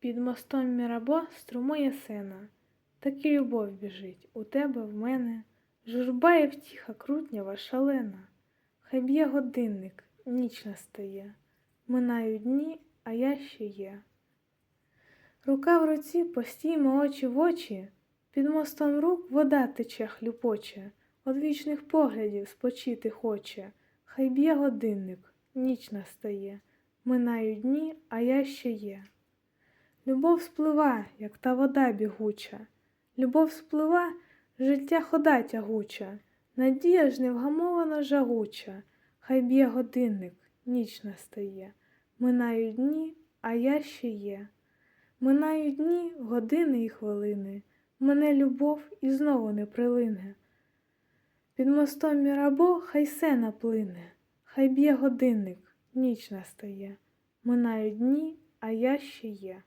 Під мостом Мірабо струмує сена, так і любов біжить у тебе в мене, журба і втіха крутнява шалена. Хай б'є годинник, ніч настає, минають дні, а я ще є. Рука в руці постіймо очі в очі, під мостом рук вода тече хлюпоче, од вічних поглядів спочити хоче, хай б'є годинник, ніч настає, минають дні, а я ще є. Любов сплива, як та вода бігуча, любов сплива, життя хода тягуча, надія ж невгамована жагуча, хай б'є годинник, ніч настає, минають дні, а я ще є. Минають дні, години і хвилини, мене любов і знову не прилине. Під мостом Мірабо хай сена плине, хай б'є годинник, ніч настає, минають дні, а я ще є.